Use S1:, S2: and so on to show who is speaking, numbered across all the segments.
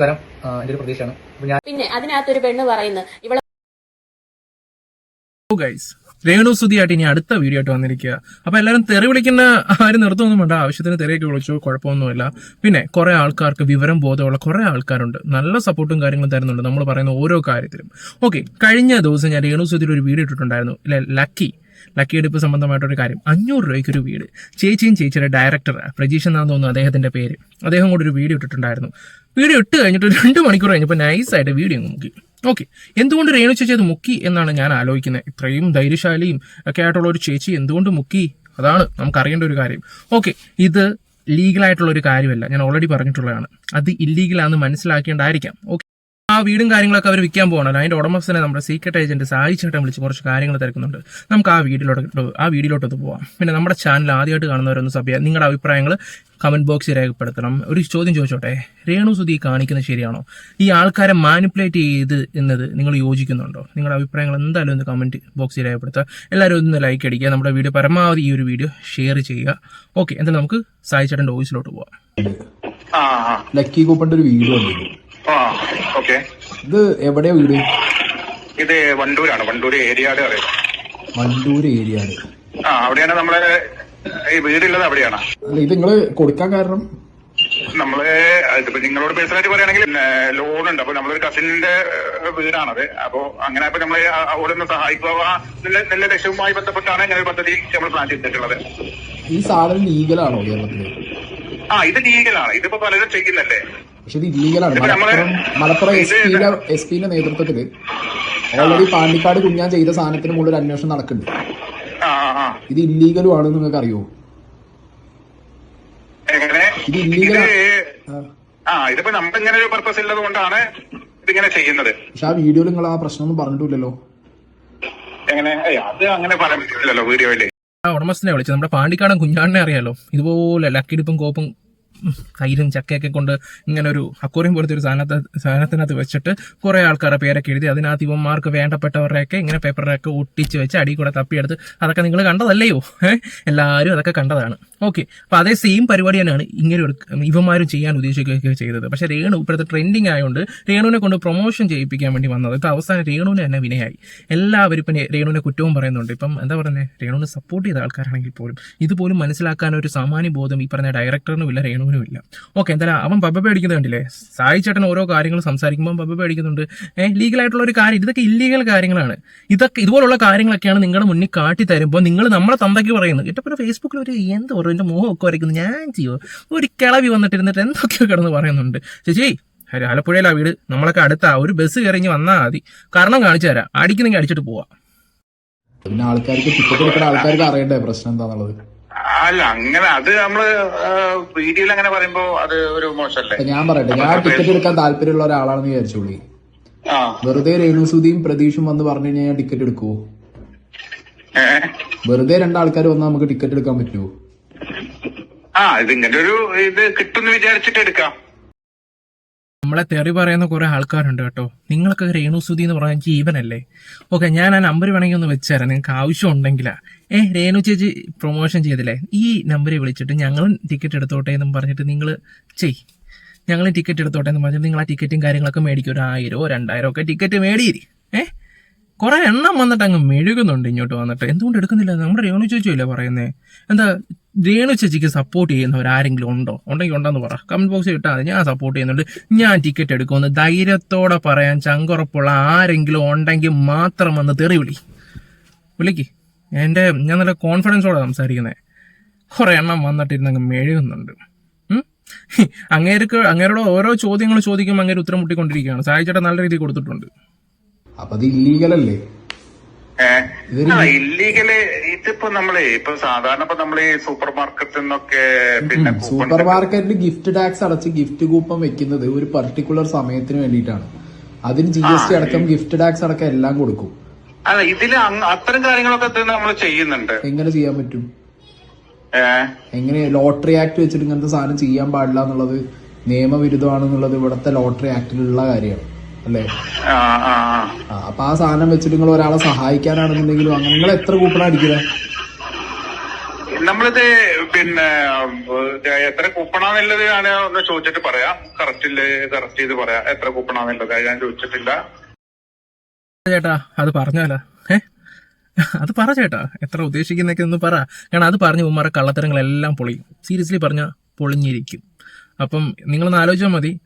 S1: നമസ്കാരം. എന്റെ എന്റെ ഒരു പ്രതീക്ഷയാണ്. ഞാൻ
S2: പിന്നെ അതിനകത്തൊരു പെണ്ണ് പറയുന്നു ഇവളെ
S3: ഗൈസ് രേണു സുതിയായിട്ട് ഇനി അടുത്ത വീഡിയോ ആയിട്ട് വന്നിരിക്കുക. അപ്പൊ എല്ലാവരും തെറി വിളിക്കുന്ന ആരും നിർത്തുമൊന്നും വേണ്ട ആവശ്യത്തിന് തെറിയൊക്കെ വിളിച്ചു കുഴപ്പമൊന്നുമില്ല. പിന്നെ കുറെ ആൾക്കാർക്ക് വിവരം ബോധമുള്ള കുറെ ആൾക്കാരുണ്ട്. നല്ല സപ്പോർട്ടും കാര്യങ്ങളും തരുന്നുണ്ട്. നമ്മൾ പറയുന്ന ഓരോ കാര്യത്തിലും. ഓക്കെ കഴിഞ്ഞ ദിവസം ഞാൻ രേണു സുധിയുടെ ഒരു വീഡിയോ ഇട്ടിട്ടുണ്ടായിരുന്നു. ലക്കി ലക്കി എടുപ്പ് സംബന്ധമായിട്ടൊരു കാര്യം. അഞ്ഞൂറ് രൂപയ്ക്ക് ഒരു വീട്. ചേച്ചിയും ചേച്ചിയുടെ ഡയറക്ടർ പ്രജീഷ് എന്നാന്ന് തോന്നുന്നു അദ്ദേഹത്തിന്റെ പേര്. അദ്ദേഹം കൂടെ ഒരു വീഡിയോ ഇട്ടിട്ടുണ്ടായിരുന്നു. വീഡിയോ ഇട്ട് കഴിഞ്ഞിട്ട് രണ്ട് മണിക്കൂർ കഴിഞ്ഞപ്പോൾ നൈസായിട്ട് വീഡിയോ മുക്കി. ഓക്കെ എന്തുകൊണ്ട് രേണു ചേച്ചി അത് മുക്കി എന്നാണ് ഞാൻ ആലോചിക്കുന്നത്. ഇത്രയും ധൈര്യശാലിയും ഒക്കെ ആയിട്ടുള്ള ഒരു ചേച്ചി എന്തുകൊണ്ട് മുക്കി? അതാണ് നമുക്കറിയേണ്ട ഒരു കാര്യം. ഓക്കെ ഇത് ലീഗലായിട്ടുള്ള ഒരു കാര്യമല്ല. ഞാൻ ഓൾറെഡി പറഞ്ഞിട്ടുള്ളതാണ്. അത് ഇല്ലീഗലാണെന്ന് മനസ്സിലാക്കേണ്ടായിരിക്കാം. ഓക്കെ വീടും കാര്യങ്ങളൊക്കെ അവർ വിൽക്കാൻ പോകണല്ലോ അതിന്റെ ഉടമസ്ഥനെ നമ്മുടെ സീക്രട്ട് ഏജന്റ് സായി ചേട്ടൻ വിളിച്ച് കുറച്ച് കാര്യങ്ങൾ തിരക്കുന്നുണ്ട്. നമുക്ക് ആ വീഡിയോട്ട് ആ വീഡിയോട്ടൊന്ന് പോവാം. പിന്നെ നമ്മുടെ ചാനൽ ആദ്യമായിട്ട് കാണുന്നവരൊന്ന് സഭ നിങ്ങളുടെ അഭിപ്രായങ്ങൾ കമന്റ് ബോക്സിൽ രേഖപ്പെടുത്തണം. ഒരു ചോദ്യം ചോദിച്ചോട്ടെ? രേണു സുധി കാണിക്കുന്നത് ശരിയാണോ? ഈ ആൾക്കാരെ മാനിപ്പുലേറ്റ് ചെയ്ത് എന്നത് നിങ്ങൾ യോജിക്കുന്നുണ്ടോ? നിങ്ങളുടെ അഭിപ്രായങ്ങൾ എന്തായാലും ഒന്ന് കമന്റ് ബോക്സിൽ രേഖപ്പെടുത്തുക. എല്ലാവരും ഒന്ന് ലൈക്ക് അടിക്കുക. നമ്മുടെ വീഡിയോ പരമാവധി ഈ ഒരു വീഡിയോ ഷെയർ ചെയ്യുക. ഓക്കെ എന്തായാലും നമുക്ക് സായി ഓഫീസിലോട്ട് പോവാം.
S4: ലക്കി കൂപ്പന്റെ ഒരു
S5: വീഡിയോ ഓക്കെ
S4: ഇത് എവിടെയാ വീട്?
S5: ഇത് വണ്ടൂരാണ്. വണ്ടൂര് ഏരിയാട് അറിയാം
S4: വണ്ടൂർ ഏരിയയാണ്
S5: ആ അവിടെയാണ് നമ്മളെ ഈ വീടുള്ളത് അവിടെയാണ്.
S4: അല്ല ഇത് നിങ്ങൾ കൊടുക്കാൻ കാരണം?
S5: നമ്മൾ ഇതിപ്പോ നിങ്ങളോട് പേഴ്സണലായിട്ട് പറയുകയാണെങ്കിൽ ലോൺ ഉണ്ട്. അപ്പൊ നമ്മളൊരു കസിനിന്റെ വീടാണത്. അപ്പൊ അങ്ങനെ അപ്പൊ നമ്മളെ അവിടെ ഒന്ന് സഹായിക്കുക. നല്ല നല്ല ലക്ഷ്യവുമായി ബന്ധപ്പെട്ടാണ് ഇങ്ങനെ ഒരു പദ്ധതി നമ്മൾ പ്ലാൻ ചെയ്തിട്ടുള്ളത്.
S4: ഈ സാധനം ലീഗലാണോ കേരളത്തിൽ?
S5: ആ ഇത് ലീഗലാണ് ഇതിപ്പോ പലരും ചെയ്യുന്നല്ലേ
S4: പക്ഷെ ഇത് ഇല്ലീഗലാണ് മലപ്പുറം മലപ്പുറം എസ് പിയുടെ എസ് പിന്റെ നേതൃത്വത്തിൽ ഓൾറെഡി പാണ്ടിക്കാട് കുഞ്ഞാൻ ചെയ്ത സാധനത്തിന് മുകളിൽ അന്വേഷണം നടക്കുന്നുണ്ട്. ഇത് ഇല്ലീഗലും ആണെന്ന് നിങ്ങൾക്ക് അറിയോ? ഇത്
S5: ഇത്
S4: illegal ആ.
S5: ആ. ഇതിപ്പോ നമുക്ക് ഇങ്ങനെ ഒരു പർപ്പസ് ഉള്ളത് കൊണ്ടാണ് ഇതിങ്ങനെ ചെയ്യുന്നത്.
S4: പക്ഷെ ആ വീഡിയോയിൽ നിങ്ങൾ ആ പ്രശ്നമൊന്നും പറഞ്ഞിട്ടില്ലല്ലോ.
S5: എങ്ങനെ? അത് അങ്ങനെ പറയാൻ പറ്റില്ലല്ലോ
S3: വീഡിയോയിൽ ഉടമസ്ഥനെ വിളിച്ചത്. നമ്മുടെ പാണ്ടിക്കാടൻ കുഞ്ഞാടിനെ അറിയാലോ? ഇതുപോലെ ലക്കിടിപ്പും കോപ്പും തൈരും ചക്കയൊക്കെ കൊണ്ട് ഇങ്ങനെ ഒരു അക്വറിയം പോലത്തെ ഒരു സാധനത്ത് സാധനത്തിനകത്ത് വെച്ചിട്ട് കുറേ ആൾക്കാരുടെ പേരൊക്കെ എഴുതി അതിനകത്ത് ഇവന്മാർക്ക് വേണ്ടപ്പെട്ടവരെയൊക്കെ ഇങ്ങനെ പേപ്പറിലൊക്കെ ഒട്ടിച്ച് വെച്ച് അടി കൂടെ തപ്പിയെടുത്ത് അതൊക്കെ നിങ്ങൾ കണ്ടതല്ലയോ? എല്ലാവരും അതൊക്കെ കണ്ടതാണ്. ഓക്കെ. അപ്പോൾ അതേ സെയിം പരിപാടി തന്നെയാണ് ഇങ്ങനെ ഒരു ഇവന്മാരും ചെയ്യാൻ ഉദ്ദേശിക്കുകയൊക്കെ ചെയ്തത്. പക്ഷേ രേണു ഇപ്പോഴത്തെ ട്രെൻഡിങ് ആയതുകൊണ്ട് രേണുവിനെ കൊണ്ട് പ്രൊമോഷൻ ചെയ്യിപ്പിക്കാൻ വേണ്ടി വന്നത്. ഇപ്പോൾ അവസാനം രേണുവിനെ തന്നെ വിനയായി. എല്ലാവരും ഇപ്പം രേണുവിനെ കുറ്റവും പറയുന്നുണ്ട്. ഇപ്പം എന്താ പറയുന്നത് രേണുവിനെ സപ്പോർട്ട് ചെയ്ത ആൾക്കാരാണെങ്കിൽ പോലും ഇതുപോലും മനസ്സിലാക്കാൻ ഒരു സാമാന്യ ബോധം ഈ പറഞ്ഞ ഡയറക്ടറിനും ഇല്ല രേണുവിനും ഇല്ല ഓക്കെ എന്തായാലും അവൻ ബബ്ബ പേടിക്കുന്നത് കണ്ടില്ലേ? സായി ചേട്ടൻ ഓരോ കാര്യങ്ങൾ സംസാരിക്കുമ്പോൾ ബബ്ബ പേടിക്കുന്നുണ്ട്. ഏഹ് ലീഗലായിട്ടുള്ള ഒരു കാര്യം ഇതൊക്കെ ഇല്ലീഗൽ കാര്യങ്ങളാണ്. ഇതൊക്കെ ഇതുപോലുള്ള കാര്യങ്ങളൊക്കെയാണ് നിങ്ങളുടെ മുന്നിൽ കാട്ടി തരുമ്പോൾ നിങ്ങൾ നമ്മളെ തന്തയ്ക്ക് പറയുന്നത്. പിന്നെ ഫേസ്ബുക്കിൽ ഒരു എന്ത് പറയും എന്റെ മുഖമൊക്കെ വരയ്ക്കുന്നു. ഞാൻ ചെയ്യോ ഒരു കിളവി വന്നിട്ടിരുന്നിട്ട് എന്തൊക്കെയോ കിടന്ന് പറയുന്നുണ്ട്. ചേച്ചി ആലപ്പുഴയിലാ വീട് നമ്മളൊക്കെ അടുത്ത ഒരു ബസ് കയറി ഇങ്ങ് വന്നാൽ മതി. കാരണം കാണിച്ചു തരാം. അടിക്കുന്നെങ്കിൽ അടിച്ചിട്ട് പോവാം.
S4: പിന്നെ ആൾക്കാർക്ക് ടിക്കറ്റ് എടുക്കുന്ന ആൾക്കാർക്ക് അറിയണ്ടേ പ്രശ്നം എന്താന്നുള്ളത്?
S5: അല്ല അങ്ങനെ അത് നമ്മൾ വീഡിയോയിൽ അങ്ങനെ പറയുമ്പോ അത് ഒരു മോശമല്ലേ?
S4: ഞാൻ പറയട്ടെ ഞാൻ ടിക്കറ്റ് എടുക്കാൻ താല്പര്യമുള്ള ഒരാളാണെന്ന് വിചാരിച്ചോളി. വെറുതെ രേണുസുതിയും പ്രതീഷും വന്ന് പറഞ്ഞു കഴിഞ്ഞാൽ ഞാൻ ടിക്കറ്റ് എടുക്കുവോ? വെറുതെ രണ്ടാൾക്കാർ വന്നാൽ നമുക്ക് ടിക്കറ്റ് എടുക്കാൻ പറ്റുമോ
S5: ആ ഇതിങ്ങനെ ഒരു ഇത് കിട്ടുമെന്ന് വിചാരിച്ചിട്ട് എടുക്കാം.
S3: നമ്മളെ തെറി പറയുന്ന കുറെ ആൾക്കാരുണ്ട് കേട്ടോ. നിങ്ങളൊക്കെ രേണുസുതി എന്ന് പറഞ്ഞാൽ ജീവനല്ലേ? ഓക്കെ ഞാൻ ആ നമ്പർ വേണമെങ്കിൽ ഒന്ന് വെച്ചുതരാം. നിങ്ങൾക്ക് ആവശ്യം ഉണ്ടെങ്കിലാ ഏ രേണു ചേച്ചി പ്രൊമോഷൻ ചെയ്തില്ലേ? ഈ നമ്പറിൽ വിളിച്ചിട്ട് ഞങ്ങളും ടിക്കറ്റ് എടുത്തോട്ടെ എന്നും പറഞ്ഞിട്ട് നിങ്ങൾ ചെയ്. ഞങ്ങൾ ടിക്കറ്റ് എടുത്തോട്ടെ എന്ന് പറഞ്ഞിട്ട് നിങ്ങൾ ആ ടിക്കറ്റും കാര്യങ്ങളൊക്കെ മേടിക്കും. ഒരു ആയിരമോ രണ്ടായിരമോ ഒക്കെ ടിക്കറ്റ് മേടിയിരി. ഏ? കുറെ എണ്ണം വന്നിട്ട് അങ്ങ് മെഴുകുന്നുണ്ട് ഇങ്ങോട്ട് വന്നിട്ട്. എന്തുകൊണ്ട് എടുക്കുന്നില്ല? നമ്മുടെ രേണു ചേച്ചിയല്ലേ പറയുന്നത് എന്താ രേണു ചേച്ചിക്ക് സപ്പോർട്ട് ചെയ്യുന്നവർ ആരെങ്കിലും ഉണ്ടോ? ഉണ്ടെങ്കിൽ ഉണ്ടെന്ന് പറ. കമന്റ് ബോക്സിൽ ഇട്ടാൽ മതി. ഞാൻ സപ്പോർട്ട് ചെയ്യുന്നുണ്ട്. ഞാൻ ടിക്കറ്റ് എടുക്കുമെന്ന് ധൈര്യത്തോടെ പറയാൻ ചങ്കുറപ്പുള്ള ആരെങ്കിലും ഉണ്ടെങ്കിൽ മാത്രം വന്ന് തെറി വിളി. വിളിക്ക്. എന്റെ ഞാൻ നല്ല കോൺഫിഡൻസോടെ സംസാരിക്കുന്നത് കുറേ എണ്ണം വന്നിട്ടിരുന്നങ്ങ് മെഴുകുന്നുണ്ട്? അങ്ങേർക്ക് അങ്ങേരോട് ഓരോ ചോദ്യങ്ങൾ ചോദിക്കുമ്പോൾ അങ്ങേര് ഉത്തരം മുട്ടിക്കൊണ്ടിരിക്കുകയാണ്. സായിച്ചേട്ടൻ നല്ല രീതിയിൽ കൊടുത്തിട്ടുണ്ട്.
S4: അപ്പൊ അത്
S5: ആ ഇല്ലീഗൽ ഇതിപ്പോ നമ്മൾ ഇപ്പൊ സാധാരണ ഇപ്പൊ നമ്മൾ സൂപ്പർ മാർക്കറ്റിൽ നിന്നൊക്കെ പിന്നെ
S4: സൂപ്പർ മാർക്കറ്റിൽ ഗിഫ്റ്റ് ടാക്സ് അടച്ച് ഗിഫ്റ്റ് കൂപ്പൺ വെക്കുന്നത് ഒരു പർട്ടിക്കുലർ സമയത്തിന് വേണ്ടിയിട്ടാണ്. അതിന് ജി എസ് ടി അടക്കം ഗിഫ്റ്റ് ടാക്സ് അടക്കം എല്ലാം കൊടുക്കും.
S5: അല്ല ഇതിൽ അത്തരം കാര്യങ്ങളൊക്കെ നമ്മൾ ചെയ്യുന്നുണ്ട്.
S4: എങ്ങനെ ചെയ്യാൻ പറ്റും? എങ്ങനെ ലോട്ടറി ആക്ട് വെച്ചിട്ട് ഇങ്ങനത്തെ സാധനം ചെയ്യാൻ പാടില്ല എന്നുള്ളത് നിയമവിരുദ്ധമാണെന്നുള്ളത് ഇവിടുത്തെ ലോട്ടറി ആക്ടിലുള്ള കാര്യമാണ്. അല്ലേ? അപ്പൊ ആ സാധനം വെച്ചിട്ട് നിങ്ങൾ ഒരാളെ സഹായിക്കാനാണെന്നുണ്ടെങ്കിലും അങ്ങനെ നിങ്ങൾ എത്ര കൂപ്പണ അടിക്കുക
S5: നമ്മളിത് പിന്നെ എത്ര കൂപ്പണാന്നുള്ളത് ഞാൻ ഒന്ന് ചോദിച്ചിട്ട് പറയാം. കറക്റ്റ് കറക്റ്റ് ചെയ്ത് പറയാം. എത്ര കൂപ്പണാന്നുള്ളത്? അത് ഞാൻ ചോദിച്ചിട്ടില്ല.
S3: ചേട്ടാ അത് പറഞ്ഞാലോ. ഏ? അത് പറ ചേട്ടാ. എത്ര ഉദ്ദേശിക്കുന്നൊക്കെ ഒന്ന് പറ. കാരണം അത് പറഞ്ഞ് ഉമ്മാരെ കള്ളത്തരങ്ങളെല്ലാം പൊളിയും. സീരിയസ്ലി പറഞ്ഞ പൊളിഞ്ഞിരിക്കും. അപ്പം നിങ്ങളൊന്ന് ആലോചിച്ചാൽ മതി.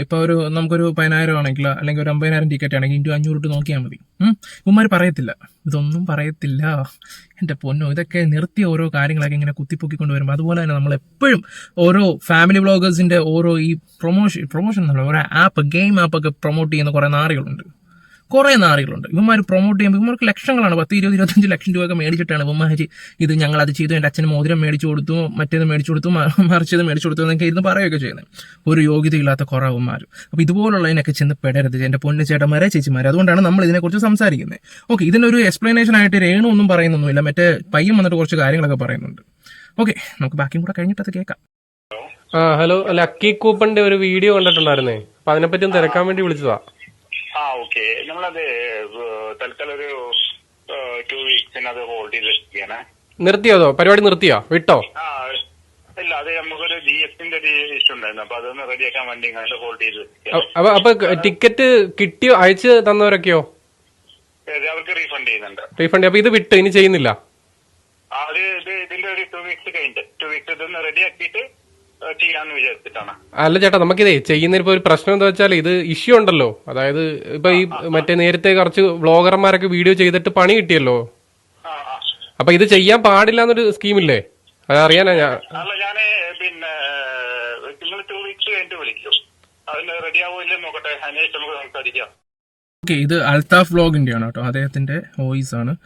S3: ഇപ്പൊ ഒരു നമുക്കൊരു പതിനായിരം ആണെങ്കിൽ അല്ലെങ്കിൽ ഒരു അമ്പതിനായിരം ടിക്കറ്റ് ആണെങ്കിൽ ഇന്റു അഞ്ഞൂറ് ഇട്ട് നോക്കിയാൽ മതി. ഉം. ഉമ്മാര് പറയത്തില്ല. ഇതൊന്നും പറയത്തില്ല. എന്റെ പൊന്നോ ഇതൊക്കെ നിർത്തി ഓരോ കാര്യങ്ങളൊക്കെ ഇങ്ങനെ കുത്തിപ്പൊക്കിക്കൊണ്ട് വരുമ്പോൾ അതുപോലെ തന്നെ നമ്മൾ എപ്പോഴും ഓരോ ഫാമിലി വ്ളോഗേഴ്സിന്റെ ഓരോ ഈ പ്രൊമോഷൻ പ്രൊമോഷൻ എന്നുള്ള ഓരോ ആപ്പ് ഗെയിം ആപ്പൊക്കെ പ്രൊമോട്ട് ചെയ്യുന്ന കുറേ നാറികളുണ്ട്. കുറേ നാറികളുണ്ട്. ഇവന്മാർ പ്രൊമോട്ട് ചെയ്യുമ്പോൾ ഇവർക്ക് ലക്ഷങ്ങളാണ്. പത്ത് ഇരുപത് ഇരുപത്തഞ്ച് ലക്ഷം രൂപയൊക്കെ മേടിച്ചിട്ടാണ് ഇവന്മാർ ഇത് ഞങ്ങൾ അത് ചെയ്തു. എന്റെ അച്ഛന് മോതിരം മേടിച്ചു കൊടുത്തു മറ്റേത് മേടിച്ചു കൊടുത്തു മറിച്ചത് മേടിച്ചു കൊടുത്തു എന്നൊക്കെ ഇരുന്ന് പറയുകയൊക്കെ ചെയ്യുന്നത്. ഒരു യോഗ്യതയില്ലാത്ത കുറേ അപ്പോൾ ഇതുപോലുള്ളതിനൊക്കെ ചെന്ന് പെടരുത്. എന്റെ പൊന്നു ചേട്ടന്മാരെ ചേച്ചിമാരെ. അതുകൊണ്ടാണ് നമ്മൾ ഇതിനെക്കുറിച്ച് സംസാരിക്കുന്നത്. ഓക്കെ ഇതിനൊരു എക്സ്പ്ലനേഷൻ ആയിട്ട് രേണു ഒന്നും പറയുന്നൊന്നുമില്ല. മറ്റേ പയ്യൻ വന്നിട്ട് കുറച്ച് കാര്യങ്ങളൊക്കെ പറയുന്നുണ്ട്. ഓക്കെ നമുക്ക് ബാക്കിയും കൂടെ കഴിഞ്ഞിട്ട് അത് കേൾക്കാം.
S6: ആ ഹലോ ലക്കി കൂപ്പന്റെ ഒരു വീഡിയോ കണ്ടിട്ടുണ്ടായിരുന്നേ. അപ്പൊ അതിനെപ്പറ്റി ഒന്ന് തിരക്കാൻ വേണ്ടി വിളിച്ചതാ.
S5: ആ ഓക്കെ. നമ്മളത് തൽക്കാലൊരു തൽക്കാലം ഒരു ടു വീക്സിന് അത് ഹോൾഡ് ചെയ്ത് വെച്ചിരിക്കാണ്
S6: നിർത്തിയോ അതോ? പരിപാടി നിർത്തിയോ? വിട്ടോ?
S5: ആ ഇല്ല അത് നമുക്കൊരു ജി എസിന്റെ ഒരു ഇഷ്യൂ ഉണ്ടായിരുന്നു. അപ്പൊ അതൊന്ന് റെഡിയാക്കാൻ വേണ്ടി ഇങ്ങനെ ഹോൾഡ് ചെയ്ത് വെച്ചിരിക്കുകയാണ്.
S6: അപ്പൊ അപ്പൊ ടിക്കറ്റ് കിട്ടിയോ? അയച്ച് തന്നവരൊക്കെയോ?
S5: അവർക്ക് റീഫണ്ട് ചെയ്യുന്നുണ്ട്.
S6: റീഫണ്ട് അപ്പൊ ഇത് വിട്ട് ഇനി ചെയ്യുന്നില്ല?
S5: ആ, ഒരു ഇത് ഇതിന്റെ ഒരു ടു വീക്സ് കഴിഞ്ഞിട്ട്. ടു വീക്സ് ഇതൊന്ന് റെഡിയാക്കിയിട്ട് ചെയ്യാന്ന് വിചാരിച്ചിട്ടാണ്.
S6: അല്ല ചേട്ടാ നമുക്കിതേ ചെയ്യുന്ന ഇപ്പൊ ഒരു പ്രശ്നം എന്താ വെച്ചാൽ ഇത് ഇഷ്യൂ ഉണ്ടല്ലോ. അതായത് ഇപ്പൊ ഈ മറ്റേ നേരത്തെ കുറച്ച് വ്ളോഗർമാരൊക്കെ വീഡിയോ ചെയ്തിട്ട് പണി കിട്ടിയല്ലോ. അപ്പൊ ഇത് ചെയ്യാൻ പാടില്ല എന്നൊരു സ്കീമില്ലേ അത് അറിയാനാ ഞാൻ
S5: അല്ല ഞാൻ പിന്നെ നിങ്ങൾ ടു വീക്സ് കഴിഞ്ഞിട്ട് വിളിക്കും. അതിന് റെഡി ആവോ ഇല്ലെന്ന് നോക്കട്ടെ. അതിനുശേഷം നമുക്ക് സംസാരിക്കാം.
S3: ഓക്കെ ഇത് അൽത്താഫ് വ്ളോഗിന്റെ ആണ് കേട്ടോ. അദ്ദേഹത്തിന്റെ വോയിസ് ആണ്.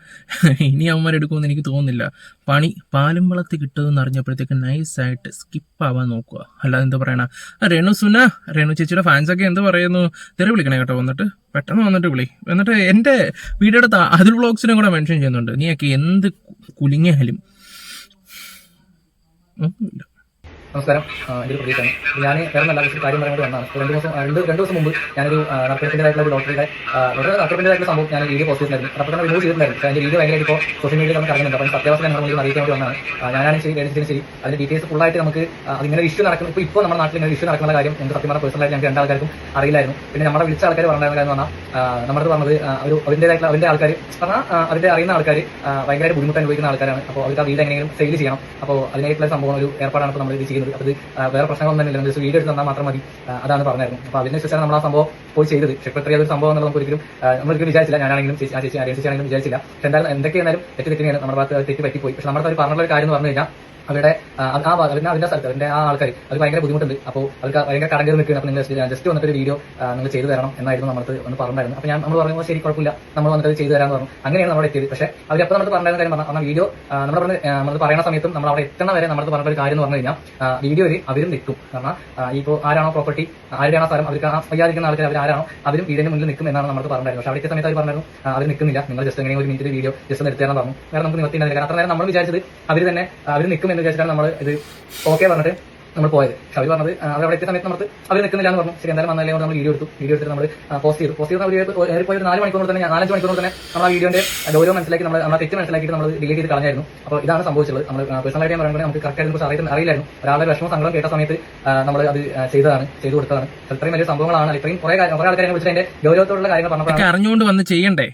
S3: ഇനി അവന്മാർ എടുക്കുമെന്ന് എനിക്ക് തോന്നുന്നില്ല. പണി പാലും വളത്ത് കിട്ടുമെന്ന് അറിഞ്ഞപ്പോഴത്തേക്ക് നൈസായിട്ട് സ്കിപ്പ് ആവാൻ നോക്കുക. അല്ലാതെ എന്താ പറയണ? രേണു സുന രേണു ചേച്ചിയുടെ ഫാൻസൊക്കെ എന്ത് പറയുന്നു? തെറി വിളിക്കണേ കേട്ടോ വന്നിട്ട്. പെട്ടെന്ന് വന്നിട്ട് വിളി. എന്നിട്ട് എന്റെ വീഡിയോയുടെ അതിൽ വ്ളോഗ്സിനെ കൂടെ മെൻഷൻ ചെയ്യുന്നുണ്ട്. നീയൊക്കെ എന്ത് കുലുങ്ങിയാലും. ഒന്നുമില്ല.
S1: നമസ്കാരം. എന്റെ ഒരു പ്രതീക്ഷയാണ് ഞാൻ വേറെ നല്ല ഒരു കാര്യം പറയാൻ വേണ്ടി വന്നതാണ് രണ്ട് ദിവസം രണ്ട് രണ്ട് ദിവസം മുമ്പ് ഞാനൊരു നർത്തനത്തിന്റെതായിട്ടുള്ള ഒരു ഡോക്ടറുടെ വളരെ നർത്തനത്തിന്റെതായിട്ടുള്ള സംഭവം ഞാൻ വീഡിയോ പോസ്റ്റ് ചെയ്തിട്ടുണ്ടായിരുന്നു. തന്നെ റിമൂവ് ചെയ്തിട്ടുണ്ടായിരുന്നു. എന്റെ വീഡിയോ ഭയങ്കര ഇപ്പോൾ സോഷ്യൽ മീഡിയയിൽ നമുക്ക് അറിയുന്നുണ്ട്. അപ്പോൾ സത്യാവസ്ഥ ഞങ്ങൾ മുന്നിൽ അറിയിക്കാൻ വേണ്ടി വന്നതാണ് ഞാനാണ് ശരി രജിസ്റ്ററിന് ശരി. അതിന്റെ ഡീറ്റെയിൽസ് ഫുള്ളായിട്ട് നമുക്ക് അതിങ്ങനെ ഇഷ്യൂ നടക്കുന്നു ഇപ്പോൾ ഇപ്പോൾ നമ്മുടെ നാട്ടിൽ ഇങ്ങനെ ഇഷ്യൂ നടക്കുന്ന കാര്യം എനിക്ക് സത്യം പറഞ്ഞ പേഴ്സണലായിട്ട് ഞങ്ങൾക്ക് രണ്ടാൾക്കാർക്കും അറിയില്ലായിരുന്നു. പിന്നെ നമ്മുടെ വിളിച്ച ആൾക്കാർ എന്ന് പറഞ്ഞാൽ നമ്മുടെ പറഞ്ഞത് ഒരു അതിന്റെതായിട്ടുള്ള അതിന്റെ ആൾക്കാർ പറഞ്ഞാൽ അതിന്റെ അറിയുന്ന ആൾക്കാർ ഭയങ്കരമായിട്ട് ബുദ്ധിമുട്ട് അനുഭവിക്കുന്ന ആൾക്കാരാണ്. അപ്പോൾ അവർക്ക് ആ വീട് എങ്ങനെയും സെയിൽ ചെയ്യണം. അപ്പോൾ അതിനായിട്ടുള്ള സംഭവം ഒരു ഏർപ്പാടാണ് ഇപ്പോൾ നമ്മൾ ഇത് ചെയ്യുന്നത്. അപ്പോൾ അത് വേറെ പ്രശ്നങ്ങളൊന്നും തന്നെ ഇല്ല വീഡിയോ എടുത്ത് തന്നാൽ മാത്രം മതി. അതാണ് പറഞ്ഞായിരുന്നു അപ്പോൾ അതിനനുസരിച്ചാണ് നമ്മൾ ആ സംഭവം പോയി ചെയ്തത്. സെക്രട്ടറി അതൊരു സംഭവം എന്നുള്ളത് നമുക്ക് ഒരിക്കലും നമ്മളൊരിക്കലും വിചാരിച്ചില്ല. ഞാനാണെങ്കിലും ചേച്ചി ആ ചേച്ചി ആരെയും ചേച്ചിയാണെങ്കിലും വിചാരിച്ചില്ല. പക്ഷെ എന്തായാലും എന്തൊക്കെയായാലും തെറ്റ് തെറ്റിനെയാണ് നമ്മുടെ ഭാഗത്ത് തെറ്റ് പറ്റിപ്പോയി. പക്ഷെ നമ്മുടെ അവർ പറഞ്ഞുള്ള ഒരു കാര്യം എന്ന് പറഞ്ഞു കഴിഞ്ഞാൽ അവരുടെ ആ, ആ അതിന്റെ അതിന്റെ സ്ഥലത്ത് അതിന്റെ ആ ആൾക്കാർ അത് ഭയങ്കര ബുദ്ധിമുട്ടുണ്ട്. അപ്പോൾ അവർക്ക് ഭയങ്കര കടം നിൽക്കുകയാണ്. അപ്പോൾ നിങ്ങൾ ജസ്റ്റ് വന്നിട്ട് ഒരു വീഡിയോ നിങ്ങൾ ചെയ്തു തരണം എന്നായിരുന്നു നമ്മൾ ഒന്ന് പറഞ്ഞായിരുന്നു അപ്പോൾ ഞാൻ നമ്മൾ പറഞ്ഞു ശരി കുഴപ്പമില്ല. നമ്മൾ വന്നിട്ട് ചെയ്തു തരാമെന്ന് പറഞ്ഞു. അങ്ങനെയാണ് നമ്മൾ എത്തിയത്. പക്ഷേ അവരപ്പോൾ നമ്മൾ പറഞ്ഞ കാര്യം പറഞ്ഞാൽ വീഡിയോ നമ്മൾ നമ്മൾ പറയുന്ന സമയത്തും നമ്മൾ അവിടെ എത്തണ വരെ നമ്മൾ പറഞ്ഞ ഒരു കാര്യം എന്ന് പറഞ്ഞു കഴിഞ്ഞാൽ വീഡിയോയിൽ അവരും നിൽക്കും. കാരണം ഇപ്പോൾ ആരാണോ പ്രോപ്പർട്ടി ആരുടെയാണോ സ്ഥലം അവർക്ക് ആ വയ്യാതിരിക്കുന്ന ആൾക്കാർ അവർ ആരാണോ അവരും വീടിന് മുന്നിൽ നിൽക്കും എന്നാണ് നമ്മൾ പറഞ്ഞിരുന്നത് പക്ഷേ അവിടെ സമയത്ത് അവർ പറഞ്ഞു അവർ നിൽക്കുന്നില്ല. നിങ്ങൾ ജസ്റ്റ് എങ്ങനെ ഒരു മിനിറ്റ് വീഡിയോ ജസ്റ്റ് നിർത്തിയാണെന്ന് പറഞ്ഞു. വേറെ നമുക്ക് നിർത്തിയില്ല കാരണം അത്ര നേരം നമ്മൾ വിചാരിച്ചത് അവർ തന്നെ അവർ നിൽക്കും എന്ന് വിചാരിച്ചിട്ടാണ് നമ്മൾ ഇത് ഓക്കെ പറഞ്ഞിട്ട് നമ്മൾ പോയത്. പക്ഷെ അവർ പറഞ്ഞത് ആ, അവിടെ എത്തിയ സമയത്ത് നമ്മൾ അവർ നിൽക്കുന്നില്ല എന്ന് പറഞ്ഞു. ശരി എന്തായാലും വന്നാലേ നമ്മൾ വീഡിയോ എടുത്തു. വീഡിയോ എടുത്തിട്ട് നമ്മൾ പോസ്റ്റ് ചെയ്തു. പോസ്റ്റ് ചെയ്ത് അവർ ഏറെ ഏറിപ്പോയി ഒരു നാല് മണിക്കൂർ തന്നെ നാലഞ്ച് മണിക്കൂർ തന്നെ നമ്മൾ ആ വീഡിയോന്റെ ഗൗരവം മനസ്സിലാക്കി നമ്മൾ നമ്മൾ തെറ്റ് മനസ്സിലാക്കിയിട്ട് നമ്മൾ ഡിലീറ്റ് ചെയ്ത് കളഞ്ഞായിരുന്നു. അപ്പോൾ ഇതാണ് സംഭവിച്ചത് നമ്മൾ പേഴ്സണലായിട്ട് ഞാൻ പറയുമ്പോൾ നമുക്ക് കറക്റ്റ് കുറിച്ച് അറിയില്ല അറിയില്ലായിരുന്നു. ഒരാളെ വിഷമം സങ്കടം കേട്ട സമയത്ത് നമ്മൾ അത് ചെയ്തതാണ് ചെയ്തു കൊടുത്തതാണ്. ഇത്രയും വലിയ സംഭവങ്ങളാണ്. ഇത്രയും കുറെ കുറെ ആൾക്കാരെ വിളിച്ചിട്ട് അതിന്റെ ഗൗരവത്തോടുള്ള കാര്യങ്ങൾ പറഞ്ഞപ്പോൾ
S3: അറിഞ്ഞുകൊണ്ട് വന്ന് ചെയ്യണ്ടേ?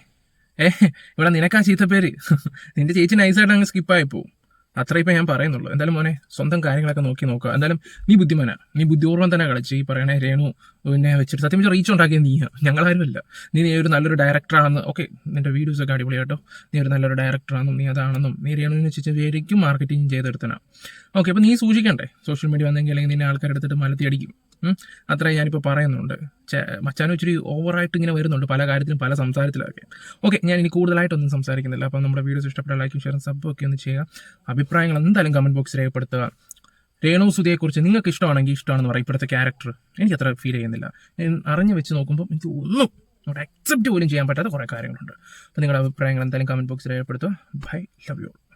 S3: ഏഹ് ഇവിടെ നിനക്കാ ചീത്തപ്പേര്. നിന്റെ ചേച്ചി നൈസായിട്ട് അങ്ങ് സ്കിപ്പായി പോവും. അത്ര ഇപ്പം ഞാൻ പറയുന്നുള്ളൂ. എന്തായാലും മോനെ സ്വന്തം കാര്യങ്ങളൊക്കെ നോക്കി നോക്കുക. എന്തായാലും നീ ബുദ്ധിമാനാ. നീ ബുദ്ധിപൂർവം തന്നെ കളിച്ച് ഈ പറയണേ രേണു പിന്നെ വെച്ചിട്ട് സത്യം വെച്ചാൽ റീച്ച് ഉണ്ടാക്കിയത് നീ ഞങ്ങളാരുമില്ല നീ നീ ഒരു നല്ലൊരു ഡയറക്ടറാണെന്ന് ഓക്കെ നിന്റെ വീഡിയോസ് ഒക്കെ അടിപൊളിയാട്ടോ നീ ഒരു നല്ലൊരു ഡയറക്ടറാണെന്നും നീ അതാണെന്നും നീ രേണുവിനെ വെച്ചിട്ട് ശരിക്കും മാർക്കറ്റിംഗ് ചെയ്തെടുത്തനാ. ഓക്കെ അപ്പോൾ നീ സൂക്ഷിക്കണ്ടേ? സോഷ്യൽ മീഡിയ വന്നെങ്കിൽ അല്ലെങ്കിൽ നിന്നെ ആൾക്കാരെടുത്തിട്ട് മലത്തി അടിക്കും. അത്രേ ഞാനിപ്പോൾ പറയുന്നുണ്ട്. മച്ചാനും ഇച്ചിരി ഓവറായിട്ട് ഇങ്ങനെ വരുന്നുണ്ട് പല കാര്യത്തിലും പല സംസാരത്തിലൊക്കെ. ഓക്കെ ഞാൻ ഇനി കൂടുതലായിട്ടൊന്നും സംസാരിക്കുന്നില്ല. അപ്പം നമ്മുടെ വീഡിയോസ് ഇഷ്ടപ്പെട്ട ലൈക്കും ഷെയറും സബ്ബും ഒക്കെ ഒന്ന് ചെയ്യുക. അഭിപ്രായങ്ങൾ എന്തായാലും കമന്റ് ബോക്സിൽ രേഖപ്പെടുത്തുക. രേണു സുധിയെക്കുറിച്ച് നിങ്ങൾക്ക് ഇഷ്ടമാണെങ്കിൽ ഇഷ്ടമാണെന്ന് പറയും. ഇപ്പോഴത്തെ ക്യാരക്ടർ എനിക്ക് അത്ര ഫീൽ ചെയ്യുന്നില്ല. അറിഞ്ഞു വെച്ച് നോക്കുമ്പോൾ എനിക്ക് ഒന്നും അവിടെ അക്സെപ്റ്റ് പോലും ചെയ്യാൻ പറ്റാത്ത കുറേ കാര്യങ്ങളുണ്ട്. അപ്പോൾ നിങ്ങളുടെ അഭിപ്രായങ്ങൾ എന്തായാലും കമന്റ് ബോക്സിൽ രേഖപ്പെടുത്തുക. Bye love you